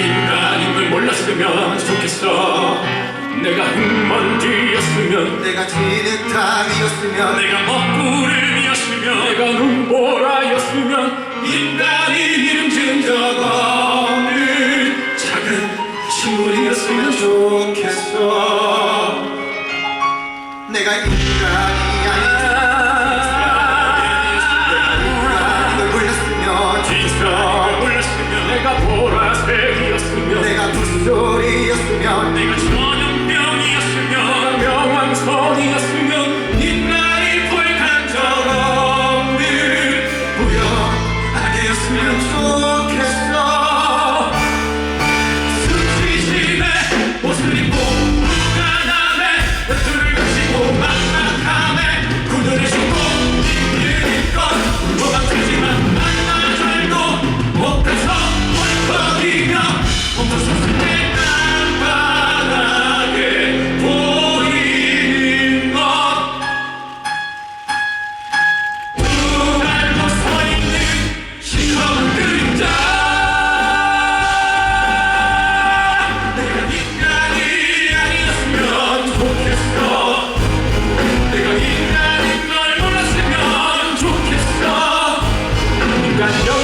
인간임을 몰랐으면 좋겠어. 내가 흙먼지였으면 내가 진흙탕이었으면 내가 먹구름이었으면 내가 눈보라였으면 인간인 이름 지은 적 없는 작은 식물이었으면 좋겠어. 내가 인간이 아니라 victorious beyond the truth. got know.